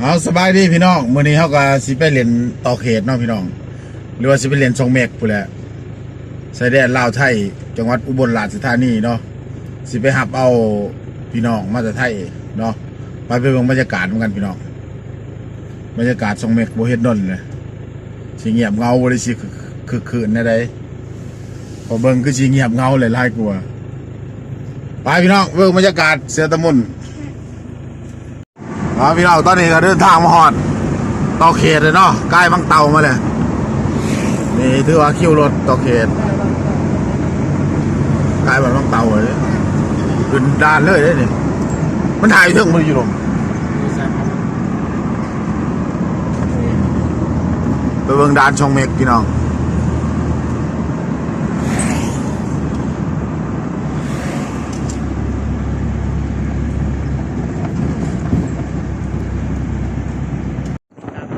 เอาสบายดีพี่น้องมื้อนี้เฮาก็สิไปเล่นต่อเขตเนาะพี่น้อง หรือว่าสิไปเล่นทรงเมกพู่นแหละชายแดนลาวไทย จังหวัดอุบลราชธานีเนาะสิไปหับเอาพี่น้องมาจากไทยเนาะไปไปเบิ่งบรรยากาศเหมือนกันพี่น้องบรรยากาศทรงเมกบ่เฮ็ดดนเลยสิเงียบเงาบ่ได้สิคึกคืนแน่ใดพอเบิ่งคือสิเงียบเงาหลายๆกว่าไปพี่น้องเบิ่งบรรยากาศเสือตะมุน ครับพี่น้องตอนนี้ก็เดินทางมาฮอดต่อเขตเลยเนาะใกล้บางเตามาเลยนี่ถือว่าคิวรถต่อเขตใกล้บางเตาเลยขึ้นด้านเลยเด้นี่มันถ่ายถึงมันอยู่หรอไปเบิ่งด้านช่องเมกพี่น้อง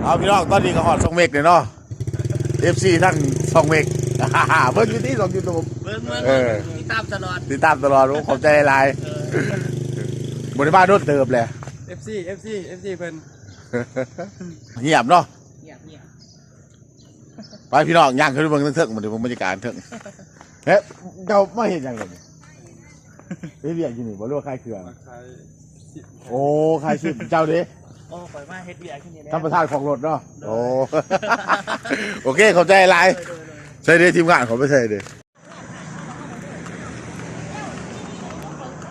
เอาพี่น้องตอนนี้ก็ฮอดช่องเมกเลยเนาะ FC ทั้งช่องเมกเบิ่งอยู่ที่สองยูทูบเบิ่งเบิ่งเออติดตามตลอดติดตามตลอดผมขอบใจหลายบริบาลโดนเติบเลย FC FC FC เพิ่นเงียบเนาะเงียบเงียบไปพี่น้องย่างขึ้นไปเบิ่งเถิงๆมาดูบรรยากาศเถิงเฮ้ยเจ้าไม่เห็นยังเลยเฮ้ยเรียกอยู่นี่บ่รู้ว่าใครคืออะไรใครโอ้ใครชื่อเจ้าเด้ โอ้ข่อยมาเฮ็ดเวียกที่นี่แหละท่านประธานของรถเนาะโอ้ โอเคขอบใจหลายใช่เด้ทีมงานขอไม่ใช่เด้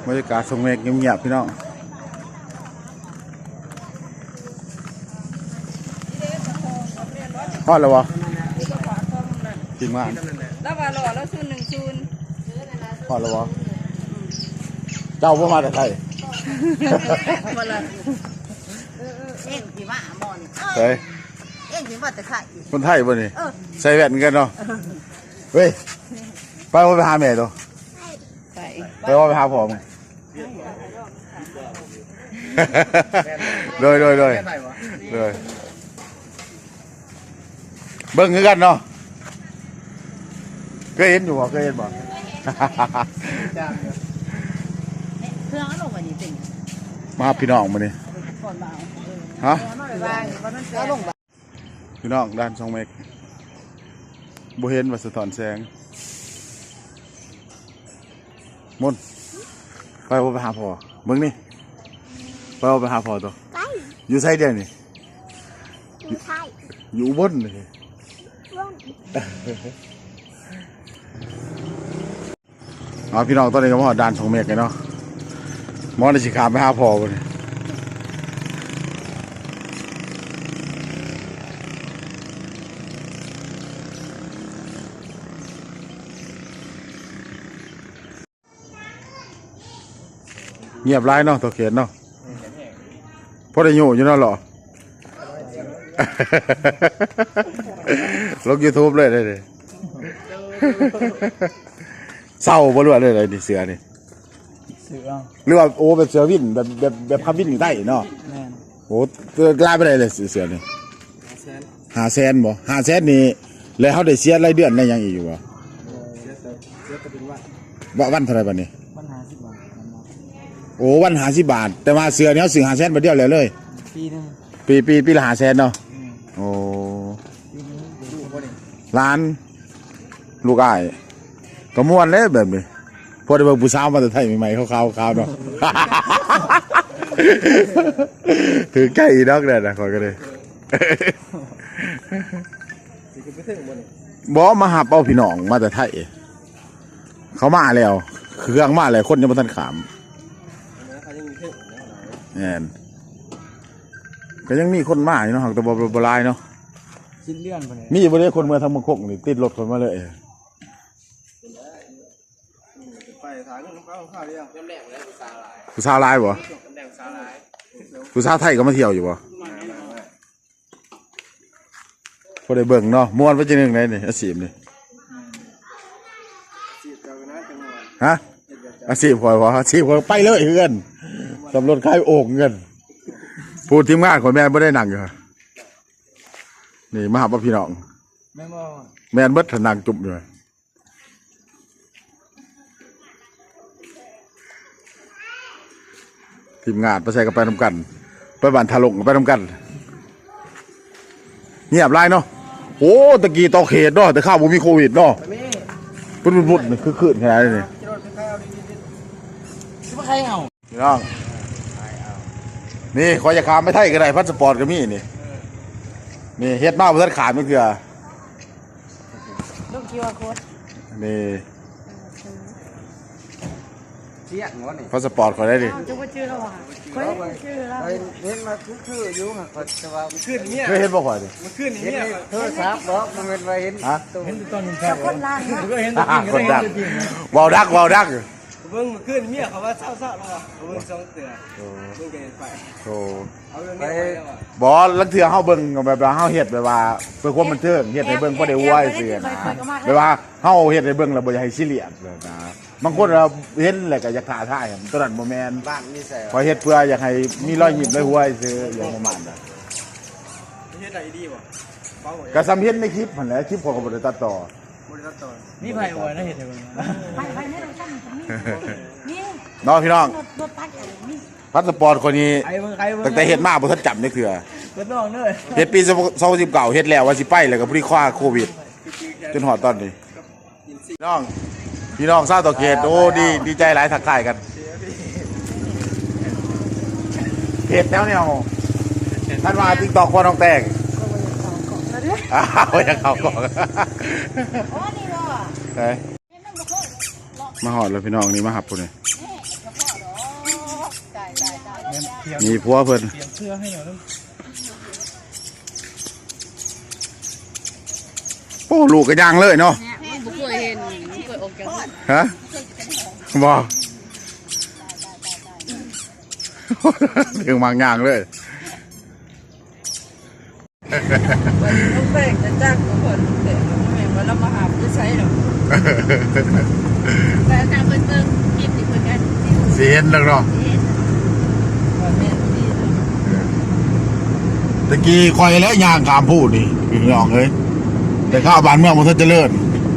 บรรยากาศทรงเมฆเงียบๆพี่น้องพอดแล้ววะทีมงานแล้วว่าหล่อแล้วชุนหนึ่งชุนพอดแล้ววะเจ้าพ่มาแต่ไทยคนละ เอ็งสิมาหมอนเฮ้ยเอ็งสิมาแต่ไข่คนไทยบ่นี่เออใส่แว่นกันเนาะเฮ้ยไปว่าไปหาแม่ตัวไข่ไปว่าไปหาพ่อมึง โดยโดยโดยโดยเบิ่งคือกันเนาะเคยเห็นอยู่บ่เคยเห็นบ่ เครื่องเอาลงมานี่เป็นมาหาพี่น้องมานี่ก่อนบ่าว ฮะไปวางนี่บ่มันเอาลงบ่พี่น้องด้านช่องเมกบ่เห็นว่าสะท้อนแสงมนต์ไปว่าไปหาพ่อเบิ่งนี่ไปว่าไปหาพ่อตัวไปอยู่ไสเดียวนี่ไม่ใช่อยู่อุบนนี่ร่วงอ๋อพี่น้องตอนนี้ก็มาฮอดด้านช่องเมกเลยเนาะมอนี่สิขามไปหาพ่อบ่นี่ เงียบไรเนาะตัวเขียนเนาะพอได้อยู่อยู่เนาะเหรอลงยูทูบเลยได้เลยเศร้าบ่รู้ว่าเลยเลยดิเสือนี่เสือหรือว่าโอ้แบบเสือวินแบบแบบแบบขับวินอยู่ใต้เนาะแม่นโอ้ตัวกลายไปได้เลยเสือนี่แซนหาแสนบ่หาแสนนี่แล้วเขาได้เสียรายเดือนได้หยังอีกอยู่บ่เสือเสือเสือก็เป็นว่าว่าวันเท่าไหรบัดนี้ มันหาสิบบาทมันมา โอ้วันหาสิบาท แต่ว่าเสือเนี่ยเขาซื้อหาแสนมาเดียวแล้วเลย ปีหนึงปีปีปีละหาแสนเนาะอืมโอ้ปีหนึงดูบ่ได้ล้านลูกอ้ายก็ม่วนเลยแบบนี้พอได้เบิ่งผู้สาวมาแต่ไทยใหม่ๆขาวๆขาวๆเนาะ ถือใกล้อีดอกเด้อนะขอยก็เลย สิขึ้นไปถึงบ่นี่บอมาหาเป้าพี่น้องมาแต่ไทย เขามาแล้ว เครื่องมาแล้วคนยังไม่ทันขาม แอนก็ยังมีคนมาอยู่เนาะแต่บ่บ่บ่หลายเนาะชิ้นเลื่อนบ่นี่มีบ่ได้คนเมืองทางเมืองคกนี่ติดรถคนมาเลยไปทางข้าวข้าวเดียวน้ำแดงแล้วสาหร่ายผู้สาวหลายบ่น้ำแดงสาหร่ายผู้สาวไทยก็มาเที่ยวอยู่บ่พอได้เบิ่งเนาะม่วนไปจังหนึงได้นี่อาชีพนี่สิบเจ้านะจังหวัดฮะอาชีพข่อยบ่อาชีพข่อยไปเลยเฮือน สำรวจขายโอ่งเงิน พูดทีมงานข่อยแม่นบ่ได้นั่งอยู่นี่มาหาพี่น้อง แม่บ่แม่นเบิดถนังจุ่มอยู่ทีมงานไปใส่กันไปทำกัน ไปบ้านทาลงไปทำกัน เงียบไรเนาะโอ้ตะกี้ต่อเขตเนาะแต่ข้าวบ่มีโควิดเนาะไปมีปุดปุดปุดนี่คือคืนขนาดนี้นี่จะรถไปข้าวดีดีพี่น้อง นี่ขออย่าขามไม่ไทยก็ได้พาสปอร์ตก็มีนี่นี่เฮ็ดมาบ่ทันขาดมันคือลูกคิวอาร์โค้ดนี่เสียงวะนี่พาสปอร์ตขอได้ดิจะว่าชื่อแล้ววะเฮ้ยชื่อแล้วเห็นมาคือคืออยู่ฮะก็จะว่ามันขึ้นเนี่ยเคยเห็นบ่ข่อยดิมันขึ้นอย่างเงี้ยโทรศัพท์บอกมันเป็นว่าเห็นฮะเห็นตอนจะคนล่างนะอ่าคนดักเว้าดักเว้าดัก เบิ้งมันขึ้นเมียเขาว่าเศร้าเศร้าแล้วอะเบิ้งสองเตือเบิ้งเกินไปโอ้เอาเรื่องนี้ไปแล้วอะบ่ลังเทื่อเฮาเบิ่งแบบว่าเฮาเฮ็ดแบบว่าเพื่อความบันเทิงเฮ็ดให้เบิ่งบ่ได้อวยซื่อนะแบบว่าเฮาเฮ็ดให้เบิ่งแล้วบ่อยากให้ซีเรียสแบบนะบางคนเราเห็นแล้วก็อยากท้าทายหั่นตัวนั้นบ่แม่นบ้านมีใส่ขอเฮ็ดเพื่ออยากให้มีรอยยิ้มรอยหัวซื่ออย่างประมาณนั้นเฮ็ดอะไรดีวะเป้าหมดก็สำเห็นในคลิปหั่นแหละคลิปของก็บ่ได้ตัดต่อบริษัทต่อนี่ไผ่อวยนะเห็นไหมไปไป นี่เราช่างนี่นี่น้องพี่น้องรถรถตักนี่พาสปอร์ตคนนี้ไอ้เบิ่งไอ้เบิ่งตั้งแต่เฮ็ดมาบ่ทันจำได้เทื่อเบิ่งน้องเด้อเฮ็ดปี2019เฮ็ดแล้วว่าสิไปแล้วก็พอดีคว้าโควิด จนหอดตอนนี้พี่น้อง พี่น้องทราบต่อเขตโอ้ดีดีใจหลายทักทายกันเพจแนวแนวท่านมาติ๊กตอกคอน้องแตงอ้าวยังเขาก่อนโอ้นี่เหรอไหน มาหอดแล้วพี่น้องนี่มาหับปุ่นนี่ตายตายตายมีผัวเพิ่นเปลี่ยนเสื้อให้หน่อยนึงโอ้ลูกก็ย่างเลยเนาะเนี่ยบุกเคยเห็นบุกเคยออกจากบ้านฮะบอกถึงมางย่างเลย วันนี้ลูกแป้งจะจ้างกับคนแต่ไม่ว่าเรามาหาจะใช้หรอกแต่ตาเบิ่งเบิ่งคลิปนี่เพิ่นกันสีเห็นแล้วเนาะเห็นวันนี้ดีเลยตะกี้คอยแล้วย่างขามพูดนี่พี่น้องเอ้ยแต่ข้าวบ้านเมืองมันเจริญ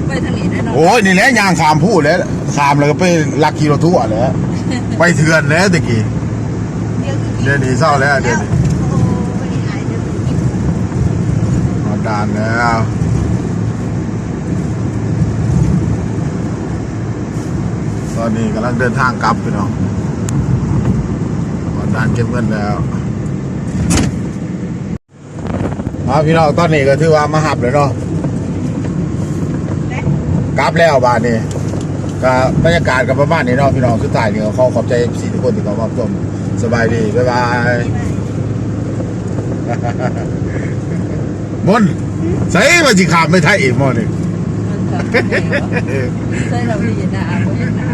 ไปทางนี้ได้เนาะโอ้ยนี่แหละย่างขามพูดแล้วขามแล้วก็ไปลักกิโลทั่วแล้วไปเถื่อนแล้วตะกี้เดี๋ยวคือเดี๋ยวนี้เศร้าแล้วเดี๋ยวนี้ โอ้ไม่ได้หายเดี๋ยวคือกิน เอา ดานแล้วตอนนี้กำลังเดินทางกลับพี่น้องเอาดานเก็บเงินแล้วเอาพี่น้องตอนนี้ก็ถือว่ามาหับเลยเนาะกลับแล้วบ้านนี้ก็บรรยากาศกับประมาณนี้เนาะพี่น้องสุดท้ายนี่ก็ขอขอบใจสีทุกคนที่เขามาร่วมสบายดี บ๊ายบาย มนใส่มาจิขามไม่ไทยอีกมอนี่ใส่เราพี่ยินะอะเขายินนะ